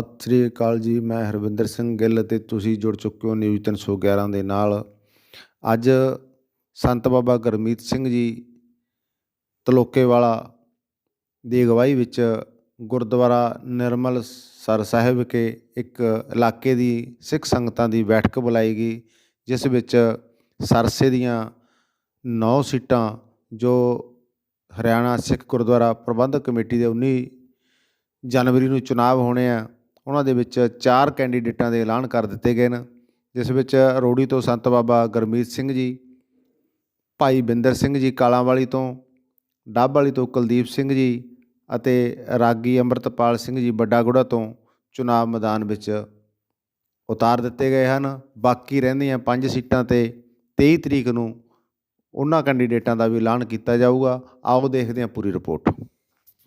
ਸਤਿ ਸ੍ਰੀ ਅਕਾਲ ਜੀ, ਮੈਂ ਹਰਵਿੰਦਰ ਸਿੰਘ ਗਿੱਲ ਅਤੇ ਤੁਸੀਂ ਜੁੜ ਚੁੱਕੇ ਹੋ ਨਿਊਜ਼ 311 ਦੇ ਨਾਲ। ਅੱਜ ਸੰਤ ਬਾਬਾ ਗੁਰਮੀਤ ਸਿੰਘ ਜੀ ਤਲੋਕੇਵਾਲਾ ਦੀ ਅਗਵਾਈ ਵਿੱਚ ਗੁਰਦੁਆਰਾ ਨਿਰਮਲ ਸਰ ਸਾਹਿਬ ਵਿਖੇ ਇੱਕ ਇਲਾਕੇ ਦੀ ਸਿੱਖ ਸੰਗਤਾਂ ਦੀ ਬੈਠਕ ਬੁਲਾਈ ਗਈ, ਜਿਸ ਵਿੱਚ ਸਰਸੇ ਦੀਆਂ 9 ਸੀਟਾਂ ਜੋ ਹਰਿਆਣਾ ਸਿੱਖ ਗੁਰਦੁਆਰਾ ਪ੍ਰਬੰਧਕ ਕਮੇਟੀ ਦੇ 19 ਜਨਵਰੀ ਨੂੰ ਚੁਣਾਵ ਹੋਣੇ ਆ ਉਹਨਾਂ ਦੇ ਵਿੱਚ ਚਾਰ ਕੈਂਡੀਡੇਟਾਂ ਦੇ ਐਲਾਨ ਕਰ ਦਿੱਤੇ ਗਏ ਨੇ, ਜਿਸ ਵਿੱਚ ਰੋੜੀ ਤੋਂ ਸੰਤ ਬਾਬਾ ਗੁਰਮੀਤ ਸਿੰਘ ਜੀ, ਭਾਈ ਬਿੰਦਰ ਸਿੰਘ ਜੀ ਕਾਲਾਂਵਾਲੀ ਤੋਂ, ਡੱਬ ਵਾਲੀ ਤੋਂ ਕੁਲਦੀਪ ਸਿੰਘ ਜੀ ਅਤੇ ਰਾਗੀ ਅੰਮ੍ਰਿਤਪਾਲ ਸਿੰਘ ਜੀ ਵੱਡਾਗੁੜਾ ਤੋਂ ਚੁਣਾਵ ਮੈਦਾਨ ਵਿੱਚ ਉਤਾਰ ਦਿੱਤੇ ਗਏ ਹਨ। ਬਾਕੀ ਰਹਿੰਦੀਆਂ ਪੰਜ ਸੀਟਾਂ ਤੇ 23 ਤਰੀਕ ਨੂੰ ਉਹਨਾਂ ਕੈਂਡੀਡੇਟਾਂ ਦਾ ਵੀ ਐਲਾਨ ਕੀਤਾ ਜਾਊਗਾ। ਆਓ ਦੇਖਦੇ ਹਾਂ ਪੂਰੀ ਰਿਪੋਰਟ।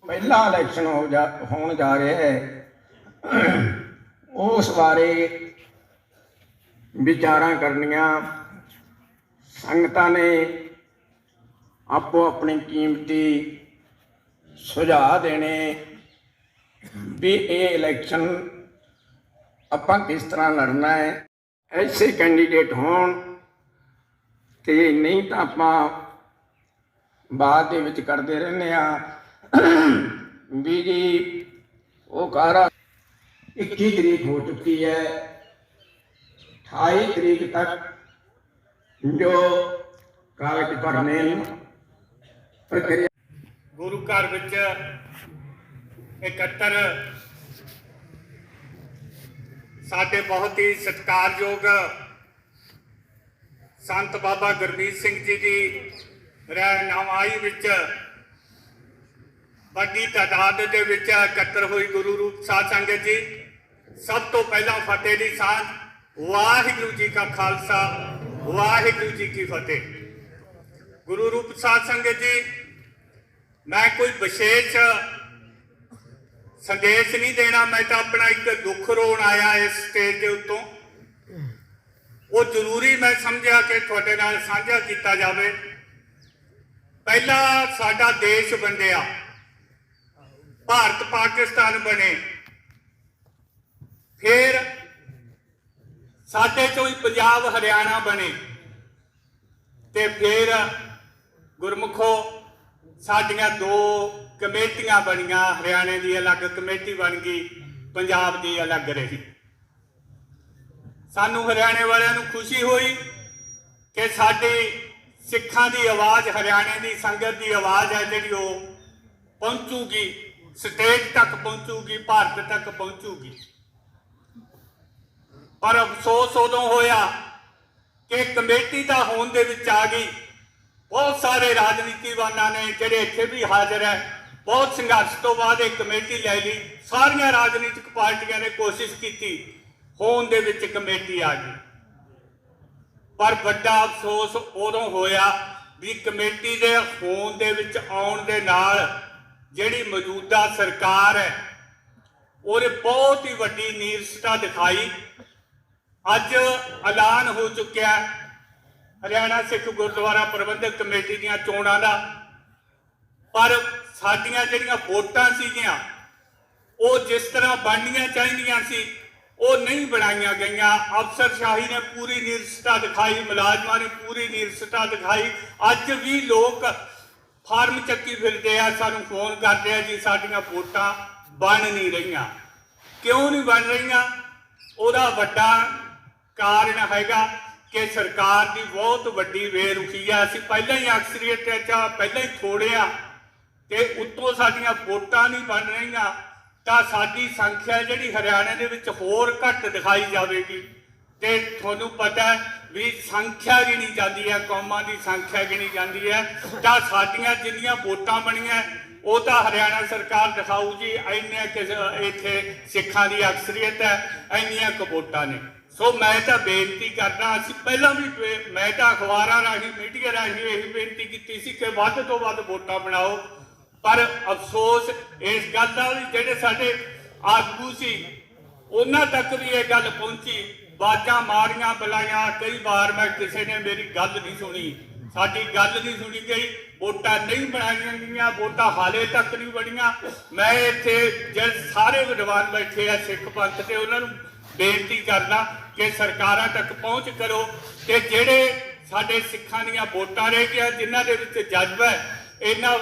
ਪਹਿਲਾ ਇਲੈਕਸ਼ਨ ਹੋ ਜਾ, ਹੋਣ ਜਾ ਰਿਹਾ ਹੈ। ਉਸ ਬਾਰੇ ਵਿਚਾਰਾਂ ਕਰਨੀਆਂ। ਸੰਗਤਾਂ ਨੇ ਆਪੋ ਆਪਣੀ ਕੀਮਤੀ ਸੁਝਾਅ ਦੇਣੇ ਵੀ ਇਹ ਇਲੈਕਸ਼ਨ ਆਪਾਂ ਕਿਸ ਤਰ੍ਹਾਂ ਲੜਨਾ ਹੈ। ਐਸੇ ਕੈਂਡੀਡੇਟ ਹੋਣ ਤੇ ਨਹੀਂ ਤਾਂ ਆਪਾਂ ਬਾਅਦ ਦੇ ਵਿੱਚ ਕਰਦੇ ਰਹਿੰਦੇ ਆ ਵੀ ਜੀ, ਉਹ ਕਾਰਾ 21 ਤਰੀਕ ਹੋ ਚੁੱਕੀ ਹੈ। 28 ਤਰੀਕ ਤੱਕ ਜੋ ਕਾਗਜ਼ ਭਰਨੇ ਪ੍ਰਕਿਰਿਆ ਗੁਰੂ ਘਰ ਵਿੱਚ ਇਕੱਤਰ ਸਾਡੇ ਬਹੁਤ ਹੀ ਸਤਿਕਾਰਯੋਗ ਸੰਤ ਬਾਬਾ ਗੁਰਮੀਤ ਸਿੰਘ ਜੀ ਦੀ ਰਹਿਨਮਾਈ ਵਿੱਚ ਵੱਡੀ ਤਾਦਾਦ ਦੇ ਵਿੱਚ ਇਕੱਤਰ ਹੋਈ ਗੁਰੂ ਰੂਪ ਸਾਧ ਸੰਗਤ ਜੀ। ਸਭ ਤੋਂ ਪਹਿਲਾਂ ਫਤਿਹ ਦੀ ਸਾਂਝ, ਵਾਹਿਗੁਰੂ ਜੀ ਕਾ ਖਾਲਸਾ, ਵਾਹਿਗੁਰੂ ਜੀ ਕੀ ਫਤਿਹ। ਗੁਰੂ ਰੂਪ ਸਾਧ ਸੰਗਤ ਜੀ, ਮੈਂ ਕੋਈ ਵਿਸ਼ੇਸ਼ ਸੰਦੇਸ਼ ਨਹੀਂ ਦੇਣਾ, ਮੈਂ ਤਾਂ ਆਪਣਾ ਇੱਕ ਦੁੱਖ ਰੋਣ ਆਇਆ ਇਸ ਸਟੇਜ ਦੇ ਉੱਤੋਂ। ਉਹ ਜ਼ਰੂਰੀ ਮੈਂ ਸਮਝਿਆ ਕਿ ਤੁਹਾਡੇ ਨਾਲ ਸਾਂਝਾ ਕੀਤਾ ਜਾਵੇ। ਪਹਿਲਾ ਸਾਡਾ ਦੇਸ਼ ਵੰਡਿਆ, ਭਾਰਤ ਪਾਕਿਸਤਾਨ ਬਣੇ। ਫਿਰ ਸਾਡੇ ਚੋਂ ਹੀ ਪੰਜਾਬ ਹਰਿਆਣਾ ਬਣੇ ਤੇ ਫਿਰ ਗੁਰਮੁਖੋ ਸਾਡੀਆਂ ਦੋ ਕਮੇਟੀਆਂ ਬਣੀਆਂ, ਹਰਿਆਣੇ ਦੀ ਅਲੱਗ ਕਮੇਟੀ ਬਣ ਗਈ, ਪੰਜਾਬ ਦੀ ਅਲੱਗ ਰਹੀ। ਸਾਨੂੰ ਹਰਿਆਣੇ ਵਾਲਿਆਂ ਨੂੰ ਖੁਸ਼ੀ ਹੋਈ ਕਿ ਸਾਡੀ ਸਿੱਖਾਂ ਦੀ ਆਵਾਜ਼, ਹਰਿਆਣੇ ਦੀ ਸੰਗਤ ਦੀ ਆਵਾਜ਼ ਹੈ ਜਿਹੜੀ ਉਹ ਪਹੁੰਚੂਗੀ, ਸਟੇਜ ਤੱਕ ਪਹੁੰਚੂਗੀ, ਭਾਰਤ ਤੱਕ ਪਹੁੰਚੂਗੀ। ਪਰ ਅਫਸੋਸ ਉਦੋਂ ਹੋਇਆ ਕਿ ਕਮੇਟੀ ਦਾ ਹੋਣ ਦੇ ਵਿੱਚ ਆ ਗਈ। ਬਹੁਤ ਸਾਰੇ ਰਾਜਨੀਤੀਵਾਨਾਂ ਨੇ ਜਿਹੜੇ ਇੱਥੇ ਵੀ ਹਾਜ਼ਰ ਹੈ, ਬਹੁਤ ਸੰਘਰਸ਼ ਤੋਂ ਬਾਅਦ ਇਹ ਕਮੇਟੀ ਲੈ ਲਈ ਸਾਰੀਆਂ ਰਾਜਨੀਤਿਕ ਪਾਰਟੀਆਂ ਨੇ ਕੋਸ਼ਿਸ਼ ਕੀਤੀ, ਹੋਣ ਦੇ ਵਿੱਚ ਕਮੇਟੀ ਆ ਗਈ। ਪਰ ਵੱਡਾ ਅਫਸੋਸ ਉਦੋਂ ਹੋਇਆ ਵੀ ਕਮੇਟੀ ਦੇ ਹੋਣ ਦੇ ਵਿੱਚ ਆਉਣ ਦੇ ਨਾਲ ਜਿਹੜੀ ਮੌਜੂਦਾ ਸਰਕਾਰ ਹੈ ਉਹਨੇ ਬਹੁਤ ਹੀ ਵੱਡੀ ਨੀਰਸਤਾ ਦਿਖਾਈ। ਅੱਜ ਐਲਾਨ ਹੋ ਚੁੱਕਿਆ ਹਰਿਆਣਾ ਸਿੱਖ ਗੁਰਦੁਆਰਾ ਪ੍ਰਬੰਧਕ ਕਮੇਟੀ ਦੀਆਂ ਚੋਣਾਂ ਦਾ। ਪਰ ਸਾਡੀਆਂ ਜਿਹੜੀਆਂ ਵੋਟਾਂ ਸੀਗੀਆਂ, ਉਹ ਜਿਸ ਤਰ੍ਹਾਂ ਬਣਨੀਆਂ ਚਾਹੀਦੀਆਂ ਸੀ, ਉਹ ਨਹੀਂ ਬਣਾਈਆਂ ਗਈਆਂ। ਅਫਸਰਸ਼ਾਹੀ ਨੇ ਪੂਰੀ ਨਿਰਸਤਾ ਦਿਖਾਈ, ਮੁਲਾਜ਼ਮਾਂ ਨੇ ਪੂਰੀ ਨਿਰਸਤਾ ਦਿਖਾਈ। ਅੱਜ ਵੀ ਲੋਕ ਫਾਰਮ ਚੱਕੀ ਫਿਰਦੇ ਆ, ਸਾਨੂੰ ਫੋਨ ਕਰਦੇ ਆ, ਜੀ ਸਾਡੀਆਂ ਵੋਟਾਂ ਬਣ ਨਹੀਂ ਰਹੀਆਂ। ਕਿਉਂ ਨਹੀਂ ਬਣ ਰਹੀਆਂ? ਉਹਦਾ ਵੱਡਾ ਕਾਰਨ ਹੈਗਾ ਕਿ ਸਰਕਾਰ ਦੀ ਬਹੁਤ ਵੱਡੀ ਬੇਰੁਖੀ ਆ। ਅਸੀਂ ਪਹਿਲਾਂ ਹੀ ਅਕਸਰੀਅਤ ਚ ਪਹਿਲਾਂ ਹੀ ਥੋੜਿਆ ਤੇ ਉੱਤੋਂ ਸਾਡੀਆਂ ਵੋਟਾਂ ਨਹੀਂ ਬਣ ਰਹੀਆਂ ਤਾਂ ਸਾਡੀ ਸੰਖਿਆ ਜਿਹੜੀ ਹਰਿਆਣੇ ਦੇ ਵਿੱਚ ਹੋਰ ਘੱਟ ਦਿਖਾਈ ਜਾਵੇਗੀ। ਤੇ ਤੁਹਾਨੂੰ ਪਤਾ ਵੀ ਸੰਖਿਆ ਗਿਣੀ ਜਾਂਦੀ ਹੈ, ਕੌਮਾਂ ਦੀ ਸੰਖਿਆ ਗਿਣੀ ਜਾਂਦੀ ਹੈ। ਤਾਂ ਸਾਡੀਆਂ ਜਿੰਨੀਆਂ ਵੋਟਾਂ ਬਣੀਆਂ, ਉਹ ਤਾਂ ਹਰਿਆਣਾ ਸਰਕਾਰ ਦਿਖਾਊ ਜੀ ਇੰਨੇ ਕਿ ਇੱਥੇ ਸਿੱਖਾਂ ਦੀ ਅਕਸਰੀਅਤ ਹੈ, ਇੰਨੀਆਂ ਕਬੋਟਾਂ ਨੇ। ਸੋ ਮੈਂ ਤਾਂ ਬੇਨਤੀ ਕਰਦਾ, ਅਸੀਂ ਪਹਿਲਾਂ ਵੀ ਮੈਂ ਤਾਂ ਅਖਬਾਰਾਂ ਰਾਹੀਂ, ਮੀਡੀਆ ਰਾਹੀਂ ਇਹ ਬੇਨਤੀ ਕੀਤੀ ਸੀ ਕਿ ਵੱਧ ਤੋਂ ਵੱਧ ਵੋਟਾਂ ਬਣਾਓ। ਪਰ ਅਫਸੋਸ, ਇਸ ਗੱਲ ਦਾ ਵੀ ਜਿਹੜੇ ਸਾਡੇ ਆਗੂ ਸੀ, ਉਹਨਾਂ ਤੱਕ ਵੀ ਇਹ ਗੱਲ ਪਹੁੰਚੀ। ਬਾਜਾਂ ਮਾਰੀਆਂ ਬੁਲਾਈਆਂ, ਕਈ ਵਾਰ ਮੈਂ ਕਿਸੇ ਨੇ ਮੇਰੀ ਗੱਲ ਨਹੀਂ ਸੁਣੀ। ਸਾਡੀ ਗੱਲ ਨਹੀਂ ਸੁਣੀ ਗਈ। ਵੋਟਾਂ ਨਹੀਂ ਬਣਾਈਆਂ ਗਈਆਂ, ਵੋਟਾਂ ਹਾਲੇ ਤੱਕ ਨਹੀਂ ਬਣੀਆਂ। ਮੈਂ ਇੱਥੇ, ਜਿਹੜੇ ਸਾਰੇ ਵਿਦਵਾਨ ਬੈਠੇ ਆ, ਸਿੱਖ ਪੰਥ ਤੇ ਉਹਨਾਂ ਨੂੰ ਬੇਨਤੀ ਕਰਦਾ ਕਿ ਸਰਕਾਰਾਂ ਤੱਕ ਪਹੁੰਚ ਕਰੋ ਕਿ ਜਿਹੜੇ ਸਾਡੇ ਸਿੱਖਾਂ ਦੀਆਂ ਵੋਟਾਂ ਰਹਿ ਗਈਆਂ, ਜਿਨ੍ਹਾਂ ਦੇ ਵਿੱਚ ਜਜ਼ਬਾ ਹੈ, ਇਹਨਾਂ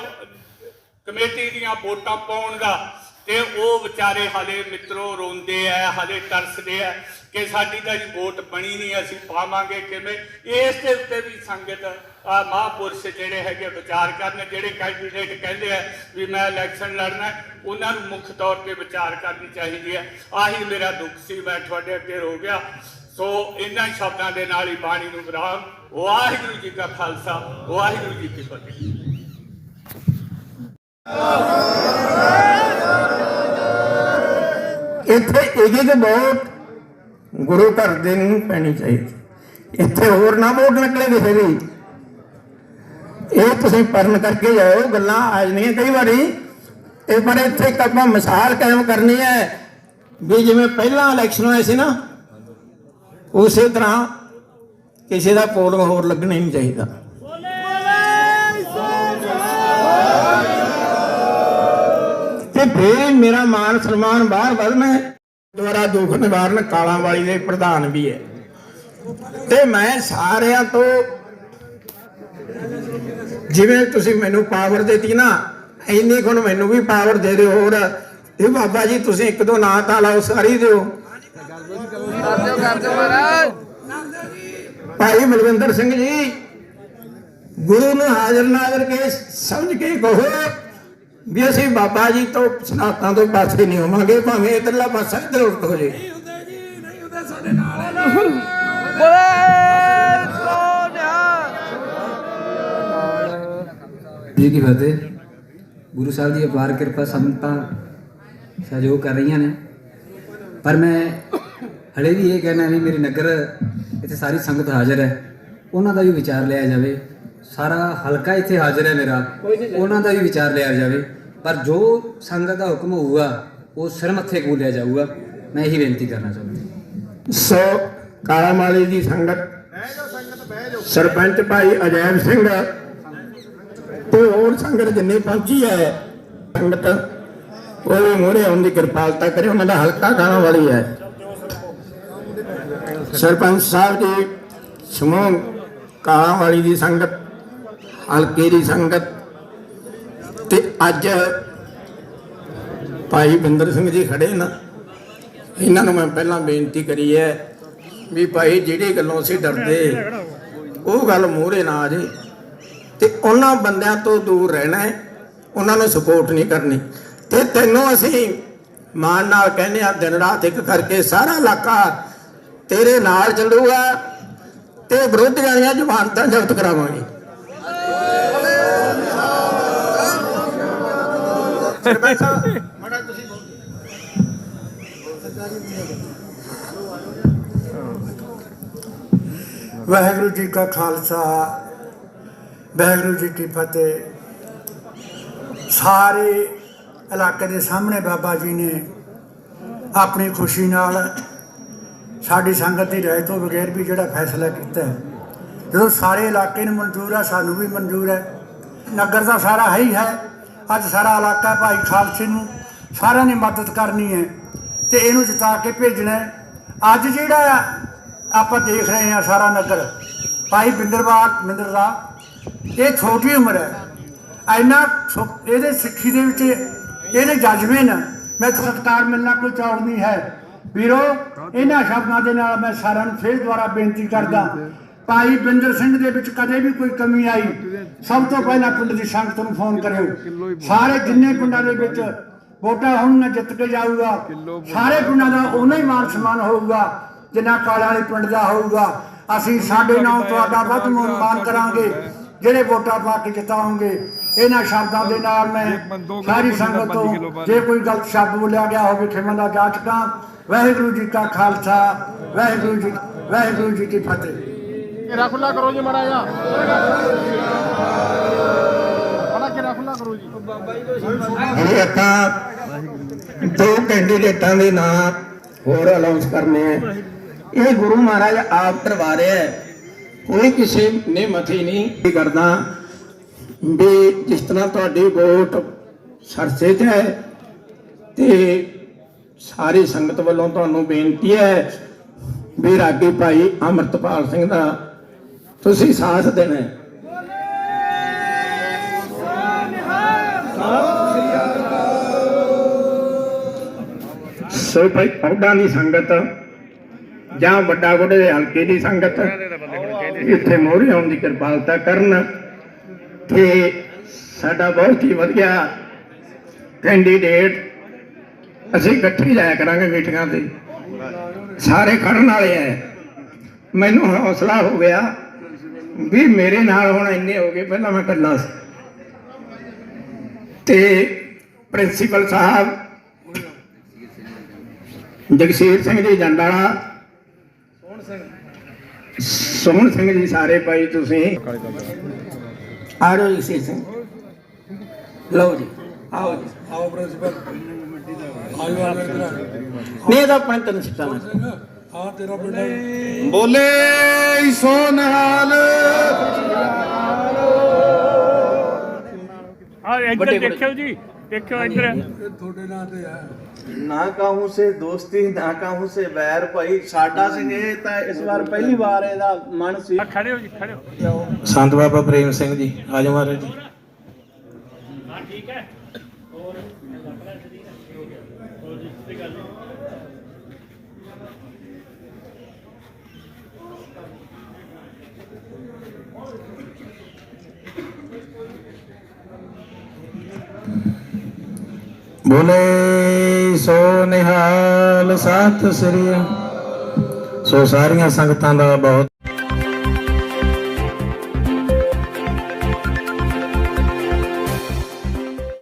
ਕਮੇਟੀ ਦੀਆਂ ਵੋਟਾਂ ਪਾਉਣ ਦਾ, ਤੇ ਉਹ ਵਿਚਾਰੇ ਹਲੇ ਮਿੱਤਰੋ ਰੋਂਦੇ ਆ, ਹਲੇ ਤਰਸਦੇ ਆ ਕਿ ਸਾਡੀ ਤਾਂ ਜੀ ਵੋਟ ਬਣੀ ਨਹੀਂ, ਅਸੀਂ ਪਾਵਾਂਗੇ ਕਿਵੇਂ? ਇਸ ਦੇ ਉੱਤੇ ਵੀ ਸੰਗਤ ਆ ਮਹਾਂਪੁਰਸ਼ ਜਿਹੜੇ ਹੈਗੇ ਵਿਚਾਰ ਕਰਨ, ਜਿਹੜੇ ਕੈਂਡੀਡੇਟ ਕਹਿੰਦੇ ਆ ਵੀ ਮੈਂ ਇਲੈਕਸ਼ਨ ਲੜਨਾ ਉਹਨਾਂ ਨੂੰ ਮੁੱਖ ਤੌਰ ਤੇ ਵਿਚਾਰ ਕਰਨੀ ਚਾਹੀਦੀ ਹੈ। ਆਹੀ ਮੇਰਾ ਦੁੱਖ ਸੀ, ਮੈਂ ਤੁਹਾਡੇ ਅੱਗੇ ਰੋ ਗਿਆ। ਸੋ ਇਹਨਾਂ ਸ਼ਬਦਾਂ ਦੇ ਨਾਲ ਹੀ ਬਾਣੀ ਨੂੰ ਵਿਰਾਮ। ਵਾਹਿਗੁਰੂ ਜੀ ਕਾ ਖਾਲਸਾ, ਵਾਹਿਗੁਰੂ ਜੀ ਕੀ ਫਤਿਹ। ਇੱਥੇ ਇੱਕ ਇੱਕ ਵੋਟ ਗੁਰੂ ਘਰ ਦੇ ਨੂੰ ਪੈਣੀ ਚਾਹੀਦੀ। ਇੱਥੇ ਹੋਰ ਨਾ ਵੋਟ ਨਿਕਲੇ ਕਿਸੇ ਦੀ। ਇਹ ਤੁਸੀਂ ਪਰਨ ਕਰਕੇ ਜਾਓ, ਗੱਲਾਂ ਆ ਜਾਂਦੀਆਂ ਕਈ ਵਾਰੀ। ਇਹ ਪਰ ਇੱਥੇ ਇੱਕ ਆਪਾਂ ਮਿਸਾਲ ਕਾਇਮ ਕਰਨੀ ਹੈ ਵੀ ਜਿਵੇਂ ਪਹਿਲਾਂ ਇਲੈਕਸ਼ਨ ਹੋਏ ਸੀ ਨਾ, ਉਸੇ ਤਰ੍ਹਾਂ ਕਿਸੇ ਦਾ ਪੋਲਿੰਗ ਹੋਰ ਲੱਗਣਾ ਨਹੀਂ ਚਾਹੀਦਾ। ਤੇ ਫੇਰ ਮੇਰਾ ਮਾਨ ਸਨਮਾਨ ਬਾਹਰ ਵਧਣਾ ਹੈ। ਦੁਆਰਾ ਦੁੱਖ ਨਿਵਾਰਨ ਕਾਲਾਂ ਵਾਲੀ ਦੇ ਪ੍ਰਧਾਨ ਵੀ ਹੈ। ਤੇ ਮੈਂ ਸਾਰਿਆਂ ਤੋਂ ਜਿਵੇਂ ਤੁਸੀਂ ਮੈਨੂੰ ਪਾਵਰ ਦਿੱਤੀ ਨਾ, ਇੰਨੀ ਕੁ ਹੁਣ ਮੈਨੂੰ ਵੀ ਪਾਵਰ ਦੇ ਦਿਓ ਹੋਰ। ਇਹ ਬਾਬਾ ਜੀ, ਤੁਸੀਂ ਇੱਕ ਦੋ ਨਾਂ ਤਾਂ ਲਾਓ, ਸਾਰੀ ਦਿਓ। ਭਾਈ ਬਲਵਿੰਦਰ ਸਿੰਘ ਜੀ, ਗੁਰੂ ਨੂੰ ਹਾਜ਼ਰ ਨਾਜ਼ਰ ਕੇ ਸਮਝ ਕੇ ਕਹੋ ਵੀ ਅਸੀਂ ਬਾਬਾ ਜੀ ਤੋਂ ਸਨਾਤਾਂ ਤੋਂ ਪਾਸੇ ਨਹੀਂ ਹੋਵਾਂਗੇ, ਭਾਵੇਂ ਇਧਰਲਾ ਪਾਸਾ ਇਧਰ ਉਲਟ ਹੋ ਜੇ। ਜੀ ਕੀ ਫਤਿਹ। ਗੁਰੂ ਸਾਹਿਬ ਦੀ ਅਪਾਰ ਕਿਰਪਾ ਸੰਤਾਂ ਸਹਿਯੋਗ ਕਰ ਰਹੀਆਂ ਨੇ। ਪਰ ਮੈਂ ਹਲੇ ਵੀ ਇਹ ਕਹਿਣਾ ਵੀ ਮੇਰੇ ਨਗਰ ਇੱਥੇ ਸਾਰੀ ਸੰਗਤ ਹਾਜ਼ਰ ਹੈ। ਉਹਨਾਂ ਦਾ ਵੀ ਵਿਚਾਰ ਲਿਆ ਜਾਵੇ। ਸਾਰਾ ਹਲਕਾ ਇੱਥੇ ਹਾਜ਼ਰ ਹੈ ਮੇਰਾ। ਉਹਨਾਂ ਦਾ ਵੀ ਵਿਚਾਰ ਲਿਆ ਜਾਵੇ। ਪਰ ਜੋ ਸੰਗਤ ਦਾ ਹੁਕਮ ਹੋਊਗਾ, ਉਹ ਸਿਰ ਮੱਥੇ ਕੂਲਿਆ ਜਾਊਗਾ। ਮੈਂ ਇਹੀ ਬੇਨਤੀ ਕਰਨਾ ਚਾਹੁੰਦਾ ਸੋ ਕਾਲਾ ਮਾਲੀ ਦੀ ਸੰਗਤ, ਸਰਪੰਚ ਭਾਈ ਅਜੈਬ ਸਿੰਘ ਤੇ ਹੋਰ ਸੰਗਤ ਜਿੰਨੀ ਪਹੁੰਚੀ ਹੈ, ਸੰਗਤ ਕੋਈ ਵੀ ਮੋਰੇ ਆਉਣ ਦੀ ਕਿਰਪਾਲਤਾ ਕਰੇ, ਉਹਨਾਂ ਦਾ ਹਲਕਾ ਕਾਲਾ ਵਾਲੀ ਹੈ। ਸਰਪੰਚ ਸਾਹਿਬ ਜੀ, ਸਮੂਹ ਕਾਲਾ ਵਾਲੀ ਦੀ ਸੰਗਤ, ਹਲਕੇ ਦੀ ਸੰਗਤ ਤੇ ਅੱਜ ਭਾਈ ਬਿੰਦਰ ਸਿੰਘ ਜੀ ਖੜੇ ਨਾ। ਇਹਨਾਂ ਨੂੰ ਮੈਂ ਪਹਿਲਾਂ ਬੇਨਤੀ ਕਰੀ ਹੈ ਵੀ ਭਾਈ ਜਿਹੜੀ ਗੱਲੋਂ ਅਸੀਂ ਡਰਦੇ, ਉਹ ਗੱਲ ਮੂਹਰੇ ਨਾ ਆ ਜੇ ਤੇ ਉਹਨਾਂ ਬੰਦਿਆਂ ਤੋਂ ਦੂਰ ਰਹਿਣਾ ਹੈ। ਉਹਨਾਂ ਨੂੰ ਸਪੋਰਟ ਨਹੀਂ ਕਰਨੀ। ਤੇ ਤੈਨੂੰ ਅਸੀਂ ਮਾਨ ਨਾਲ ਕਹਿੰਦੇ ਆ ਦਿਨ ਰਾਤ ਇੱਕ ਕਰਕੇ ਸਾਰਾ ਇਲਾਕਾ ਤੇਰੇ ਨਾਲ ਚੱਲੂਗਾ ਤੇ ਵਿਰੋਧੀਆਂ ਦੀਆਂ ਜ਼ਮਾਨਤਾਂ ਜ਼ਬਤ ਕਰਾਵਾਂਗੇ। ਸਰਪੰਚ ਸਾਹਿਬ ਮਾੜਾ ਤੁਸੀਂ ਵਾਹਿਗੁਰੂ ਜੀ ਕਾ ਖਾਲਸਾ ਵਾਹਿਗੁਰੂ ਜੀ ਕੀ ਫਤਿਹ। ਸਾਰੇ ਇਲਾਕੇ ਦੇ ਸਾਹਮਣੇ ਬਾਬਾ ਜੀ ਨੇ ਆਪਣੀ ਖੁਸ਼ੀ ਨਾਲ ਸਾਡੀ ਸੰਗਤ ਦੀ ਰਾਏ ਤੋਂ ਬਗੈਰ ਵੀ ਜਿਹੜਾ ਫੈਸਲਾ ਕੀਤਾ ਹੈ। ਜਦੋਂ ਸਾਰੇ ਇਲਾਕੇ ਨੂੰ ਮਨਜ਼ੂਰ ਹੈ ਸਾਨੂੰ ਵੀ ਮਨਜ਼ੂਰ ਹੈ। ਨਗਰ ਦਾ ਸਾਰਾ ਹੈ ਹੀ ਹੈ। ਅੱਜ ਸਾਰਾ ਇਲਾਕਾ ਭਾਈ ਖਾਲਸੇ ਨੂੰ ਸਾਰਿਆਂ ਨੇ ਮਦਦ ਕਰਨੀ ਹੈ ਤੇ ਇਹਨੂੰ ਜਿਤਾ ਕੇ ਭੇਜਣਾ ਅੱਜ ਜਿਹੜਾ ਆ ਆਪਾਂ ਦੇਖ ਰਹੇ ਹਾਂ ਸਾਰਾ ਨਗਰ, ਭਾਈ ਬਿੰਦਰਬਾਗ ਬਿੰਦਰ ਇਹ ਛੋਟੀ ਉਮਰ ਹੈ। ਇੰਨਾ ਇਹਦੇ ਸਿੱਖੀ ਦੇ ਵਿੱਚ ਇਹਦੇ ਜਜ਼ਬੇ ਨਾਲ ਮੈਂ ਸਤਿਕਾਰ ਮਿਲਣਾ ਕੋਈ ਚੌੜ ਨਹੀਂ ਹੈ। ਵੀਰੋ, ਇਹਨਾਂ ਸ਼ਬਦਾਂ ਦੇ ਨਾਲ ਮੈਂ ਸਾਰਿਆਂ ਨੂੰ ਫੇਰ ਦੁਬਾਰਾ ਬੇਨਤੀ ਕਰਦਾ। ਭਾਈ ਬਿੰਦਰ ਸਿੰਘ ਦੇ ਵਿੱਚ ਕਦੇ ਵੀ ਕੋਈ ਕਮੀ ਆਈ, ਸਭ ਤੋਂ ਪਹਿਲਾਂ ਪਿੰਡ ਦੀ ਸੰਗਤ ਨੂੰ ਫੋਨ ਕਰਿਓ। ਸਾਰੇ ਜਿੰਨੇ ਪਿੰਡਾਂ ਦੇ ਵਿੱਚ ਵੋਟਾਂ ਹੁਣ ਨਾ ਜਿੱਤ ਕੇ ਜਾਊਗਾ। ਸਾਰੇ ਪਿੰਡਾਂ ਦਾ ਉਹਨਾਂ ਹੀ ਮਾਨ ਸਨਮਾਨ ਹੋਊਗਾ, ਜਿੰਨਾ ਕਾਲਾ ਵਾਲੇ ਪਿੰਡ ਦਾ ਹੋਊਗਾ। ਅਸੀਂ ਸਾਡੇ ਨਾਲ ਤੁਹਾਡਾ ਵੱਧ ਮਾਨ ਕਰਾਂਗੇ। ਜਿਹੜੇ ਵੋਟਾਂ ਪਾ ਕੇ ਜਿਤਾਉਂਗੇ ਇਹਨਾਂ ਸ਼ਬਦਾਂ ਦੇ ਨਾਲ ਮੈਂ ਸਾਰੀ ਸੰਗਤ ਤੋਂ ਜੇ ਕੋਈ ਗਲਤ ਸ਼ਬਦ ਬੋਲਿਆ ਗਿਆ ਹੋਵੇ ਖਿਮਾ ਦਾ ਜਾਚਕਾਂ ਵਾਹਿਗੁਰੂ ਜੀ ਕਾ ਖਾਲਸਾ ਵਾਹਿਗੁਰੂ ਜੀ ਵਾਹਿਗੁਰੂ ਜੀ ਕੀ ਫਤਿਹ। ਘੇਰਾ ਖੁੱਲਾ ਕਰੋ ਜੀ ਕਰੋ ਜੀ। ਇਹ ਆਪਾਂ ਦੋ ਕੈਂਡੀਡੇਟਾਂ ਦੇ ਨਾਮ ਹੋਰ ਅਨਾਉਂਸ ਕਰਨੇ ਆ। ਇਹ ਗੁਰੂ ਮਹਾਰਾਜ ਆਪ ਕਰਵਾ ਰਿਹਾ ਹੈ ਕੋਈ ਕਿਸੇ ਨੇ ਮਥੀ ਨਹੀਂ ਕਰਦਾ ਵੀ ਜਿਸ ਤਰ੍ਹਾਂ ਤੁਹਾਡੀ ਵੋਟ ਸਰਸੇ 'ਚ ਹੈ ਤੇ ਸਾਰੀ ਸੰਗਤ ਵੱਲੋਂ ਤੁਹਾਨੂੰ ਬੇਨਤੀ ਹੈ ਵੀ ਰਾਗੀ ਭਾਈ ਅਮਰਤਪਾਲ ਸਿੰਘ ਦਾ ਤੁਸੀਂ ਸਾਥ ਦੇਣਾ ਹੈ। ਸੋ ਭਾਈ ਪੌਦਾਂ ਦੀ ਸੰਗਤ ਜਾਂ ਵੱਡਾ ਗੋਡੇ ਦੇ ਹਲਕੇ ਦੀ ਸੰਗਤ? ਇੱਥੇ ਮੋਹਰੀ ਆਉਣ ਦੀ ਕਿਰਪਾਲਤਾ ਕਰਨ, ਤੇ ਸਾਡਾ ਬਹੁਤ ਹੀ ਵਧੀਆ ਕੈਂਡੀਡੇਟ ਅਸੀਂ ਇਕੱਠੇ ਹੀ ਜਾਇਆ ਕਰਾਂਗੇ ਮੀਟਿੰਗਾਂ ਤੇ। ਸਾਰੇ ਖੜਨ ਵਾਲੇ ਐ। ਮੈਨੂੰ ਹੌਸਲਾ ਹੋ ਗਿਆ ਵੀ ਮੇਰੇ ਨਾਲ ਹੁਣ ਇੰਨੇ ਹੋ ਗਏ, ਪਹਿਲਾਂ ਮੈਂ ਇਕੱਲਾ ਸੀ। ਤੇ ਪ੍ਰਿੰਸੀਪਲ ਸਾਹਿਬ, ਜਗਸੀਰ ਸਿੰਘ ਜੀ ਜੰਡਾਲਾ ਸੋਹਣ ਸਿੰਘ ਜੀ ਸਾਰੇ ਭਾਈ ਤੁਸੀਂ। ਆਰੋ ਜਗਸੀਰ ਸਿੰਘ। ਲਓ ਜੀ ਆਓ ਜੀ। ਆਓ ਪ੍ਰਿੰਸੀਪਲ। ਨਹੀਂ ਇਹਦਾ ਆਪਣੇ ਤਿੰਨ ਸਿੱਟਾਂ ਨੇ ਆ ਤੇਰਾ ਪਿੰਡ ਬੋਲੇ ਸੋ ਨਿਹਾਲ। ਆ ਇੱਧਰ ਦੇਖਿਓ ਜੀ। ਦੇਖਿਓ ਇੱਧਰ। ਤੁਹਾਡੇ ਨਾਂ ਤੇ ਆ ਨਾ ਕਾਹੂ ਸੇ ਦੋਸਤੀ ਨਾ ਕਾਹੂ ਸੇ ਵੈਰ ਭਾਈ। ਸਾਡਾ ਸਿੰਘ ਇਹ ਤਾਂ ਇਸ ਵਾਰ ਪਹਿਲੀ ਵਾਰ ਇਹਦਾ ਮਨ ਸੀ। ਖੜੇ ਹੋ ਜੀ ਖੜੇ ਹੋ ਸੰਤ ਬਾਬਾ ਪ੍ਰੇਮ ਸਿੰਘ ਜੀ ਆਜੋ ਮਹਾਰਾਜ ਜੀ। ਠੀਕ ਹੈ। ਬੋਲੇ ਸੋ ਨਿਹਾਲ ਸਤਿ ਸ੍ਰੀ ਸੋ ਸਾਰੀਆਂ ਸੰਗਤਾਂ ਦਾ ਬਹੁਤ